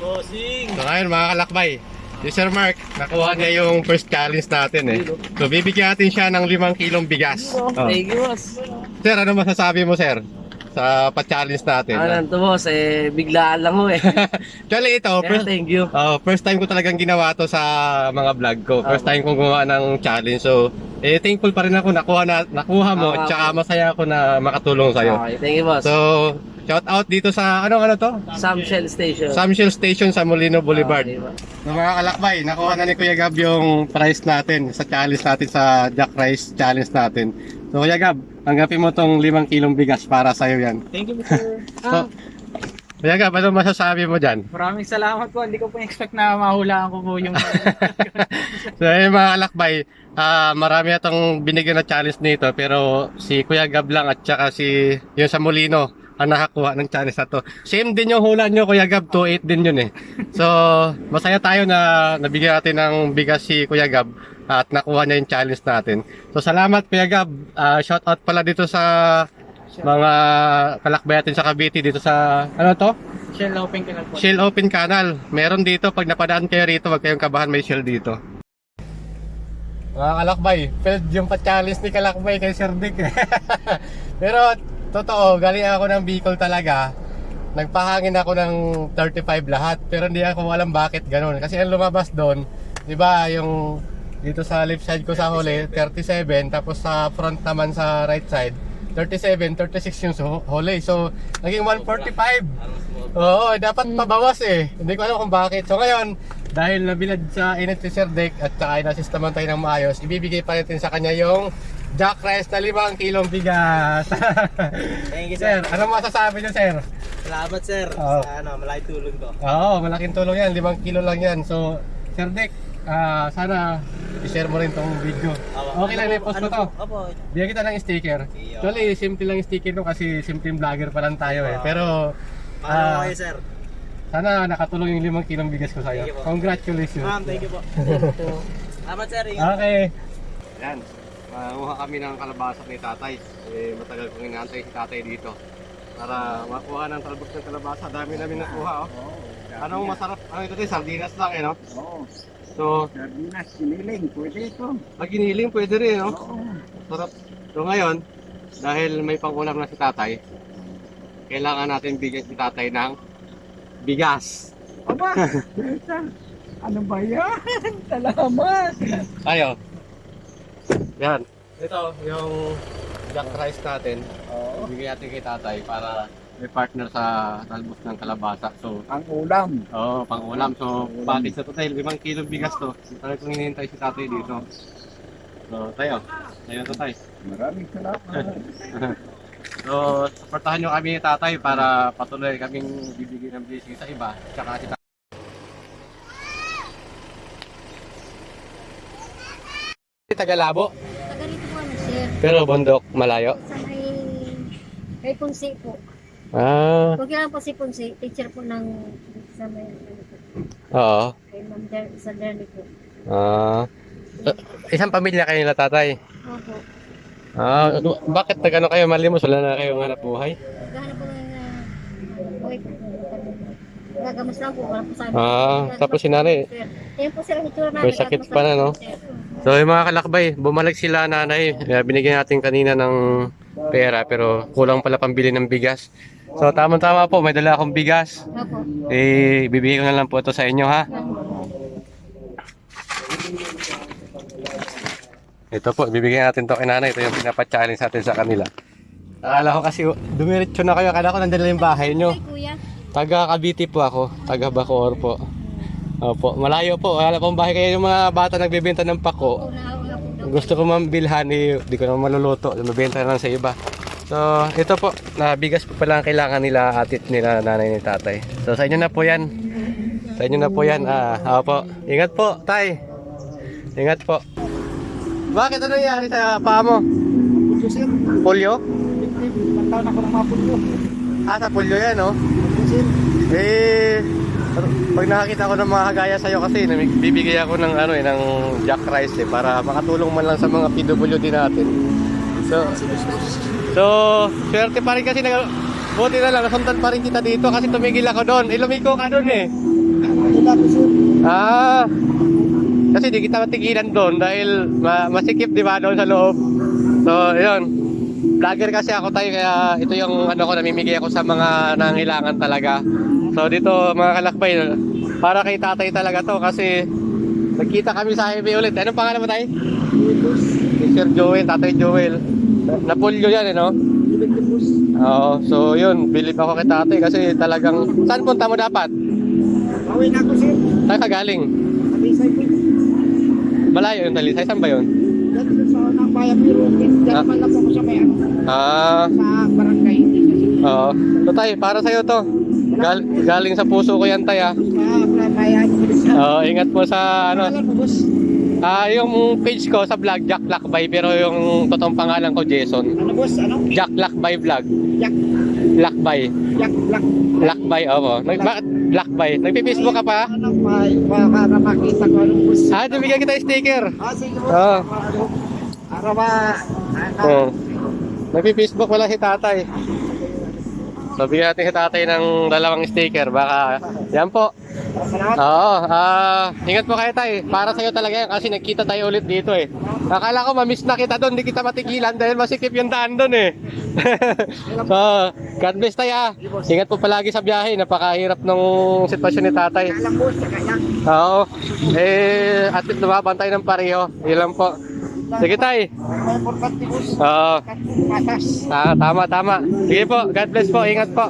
Bossing! So ngayon mga kalakbay, si Sir Mark, nakuha niya yung first challenge natin eh. So bibigyan natin siya ng 5 kilong bigas. Oh. Thank you, boss. Sir, ano masasabi mo sir? Sa pa-challenge natin. Ano to, boss? Eh, biglaan lang ho eh. Actually ito, Pero first, thank you. oh, first time ko talagang ginawa to sa mga vlog ko. First time kong gumawa ng challenge. So, eh, thankful pa rin ako nakuha, na, nakuha mo. Ah, tsaka masaya ako na makatulong sa'yo. Okay, thank you, boss. So, shout out dito sa, anong ano to? Sam Shell Station. Samshell Station sa Molino Boulevard. Okay, boss. So mga kalakbay, nakuha na ni Kuya Gab yung prize natin sa challenge natin sa Jack Rice challenge natin. So Kuya Gab, tanggapin mo tong 5 kilong bigas para sa iyo yan. Thank you, sir. So, Kuya Gab, ano masasabi mo dyan? Maraming salamat po. Hindi ko po expect na mahulaan ko po yung... So ayun mga kalakbay, ah marami atong binigyan na challenge nito pero si Kuya Gab lang at saka si yung sa Molino ang nakakuha ng challenge na to. Same din yung hula nyo Kuya Gab, 2-8 din yun eh. So masaya tayo na nabigyan natin ng bigas si Kuya Gab at nakuha niya yung challenge natin. So salamat Kuya Gab, Ah, shout out pala dito sa mga kalakbay natin sa Cavite dito sa ano to? Shell open lang po. Shell Open Canal. Meron dito, pag napadaan kayo rito, wag kayong kabahan, may shell dito. Mga kalakbay, failed yung pa-challenge ni kalakbay kay Sir Dick. Pero, totoo, galing ako ng Bicol talaga. Nagpahangin ako ng 35 lahat. Pero hindi ako alam bakit ganun. Kasi ang lumabas doon, di ba, yung dito sa left side ko sa huli, 37. Tapos sa front naman sa right side, 37, 36 yung huli. So, naging 145. Oo, dapat pabawas eh. Hindi ko alam kung bakit. So ngayon, dahil nabilad sa init si Sir Dick at saka inasistaman tayo ng maayos, ibibigay pa natin sa kanya yung Jack Rice na 5 kilong bigas. Thank you, sir, sir. anong masasabi niyo, sir? Salamat, sir. Oo. Sa ano, malaki tulong to. Oo, malaking tulong yan. 5 kilo lang yan. So, Sir Dick, ah, sana i-share mo rin tong video. Okay lang, i-post mo to. Opo. Bigyan kita ng sticker. Actually, simple lang sticker no kasi simple vlogger pa lang tayo eh. Pero, Paano ah, kayo, sir? sana nakatulong yung 5 kilong bigas ko sa'yo. Congratulations. Ma'am, thank you po. Salamat, sir. Okay. Yan. Makuha kami ng kalabasa ni tatay. Eh, matagal kong inaantay si tatay dito. Para makuha ng talbos ng kalabasa. Dami namin nakuha, oh. Anong masarap? Ano ito din? Sardinas lang, eh, no? Oo, So, sardinas, siniling, pwede ito. pag giniling, pwede rin, no? Oo. Sarap. So, ngayon, dahil may pangulam na si tatay, kailangan natin bigyan si tatay ng bigas. Aba, ano ba yan? Salamat. Ayo. Yan. Ito, yung jack rice natin. Oo, Bigyan natin kay tatay para may partner sa talbos ng kalabasa. So, ang ulam. Oo, oh, pang ulam. So, package na to tayo. 5 kilong bigas to. Talagang kung hinihintay si tatay dito. So, tayo. Tayo to tayo. Maraming salamat. So, supportahan nyo kami ni tatay para patuloy kaming bibigyan ng blessing sa iba. Tsaka si tatay. Tagalabo. Taga rito po ano, sir. Pero bundok, malayo. Sa may... Kay Ponce po. Ah, Huwag lang po si Ponce. Teacher po ng... Sa may... Ano po. oo. Kay Ma'am Der, sa Derny po. Ah, isang pamilya kayo nila tatay. Opo. Ah, bakit nagano kayo malimos? Wala na kayong hanap buhay? Gano'n po nga... Okay po. Gagamas lang po. Wala po sa amin. Ah, tapos si nanay. sir. Ayan po sir ang itsura namin. May sakit pa na, no? sir. So yung mga kalakbay, bumalik sila nanay. Binigyan natin kanina ng pera pero kulang pala pambili ng bigas. So tama-tama po, may dala akong bigas. Opo. Eh, bibigyan ko na lang po ito sa inyo ha. Ito po, bibigyan natin to kay nanay. Ito yung pinapa-challenge natin sa kanila. Akala ko kasi dumiretso na kayo. Akala ko nandun lang yung bahay nyo. Kuya. Taga Cavite po ako. Taga Bacoor po. Opo, malayo po. Wala pong bahay kaya yung mga bata nagbebenta ng pako. Gusto ko mambilhan eh, di ko naman maluluto. Mabenta na lang sa iba. So, ito po, na bigas po pala ang kailangan nila atit nila nanay ni tatay. So, sa inyo na po yan. Sa inyo na po yan. Ah, opo. Ingat po, tay. Ingat po. Bakit ano nangyari sa paa mo? Ito sir, Polio? pantaon ako ng mga pulo. Ah, sa polio yan, oh. Sir, Eh, pag nakakita ko ng mga kagaya sa'yo kasi, bibigay ako ng ano eh, ng jack rice eh, para makatulong man lang sa mga PWD natin. So, so, swerte pa rin kasi nag, buti na lang, nasundan pa rin kita dito kasi tumigil ako doon. Eh, lumiko ka doon eh. Ah, kasi di kita matigilan doon dahil ma masikip di ba doon sa loob. So, yun. Vlogger kasi ako tayo kaya ito yung ano ko namimigay ako sa mga nangangailangan talaga. So dito mga kalakbay, para kay tatay talaga to kasi nagkita kami sa highway ulit. Anong pangalan mo tayo? Si Sir Joel, Tatay Joel. Napulyo yan eh, no? Oo, so yun, believe ako kay tatay kasi talagang, saan punta mo dapat? Away na ako sir. Saan ka galing? Talisay po. Malayo yung talisay, saan ba yun? Unang bayan pero diyan Ah. lang po ako sa may ano, Ah, sa barangay oo. So tay, para sa'yo to. Gal galing sa puso ko yan tay ah. Sa. Oo, ingat po sa ano. Ah, yung page ko sa vlog, Jack Lakbay, pero yung totoong pangalan ko, Jason. Ano boss? Ano? Jack Lakbay Vlog. Jack Lakbay. Jack Black. Lakbay, oo. Nag bakit Lakbay? Nagpi-Facebook ka pa? Ano pa? Para makita ko anong boss. Ah, bigyan kita yung sticker. Ah, sige boss. Oo. Para ba? Ano? Oo. Nagpi-Facebook wala si tatay. Bigyan natin si tatay ng dalawang sticker. Baka, yan po. Oo, ah, ingat po kayo tay. Para sa'yo talaga yan kasi nagkita tayo ulit dito eh. Akala ko mamiss na kita doon, di kita matigilan dahil masikip yung daan doon eh. so, God bless tayo ah. Ingat po palagi sa biyahe, napakahirap ng sitwasyon ni tatay. Oo, eh, at least lumabantay ng pareho. Yun lang po. Sige tay. Oo, ah, tama, tama. Sige po, God bless po, ingat po.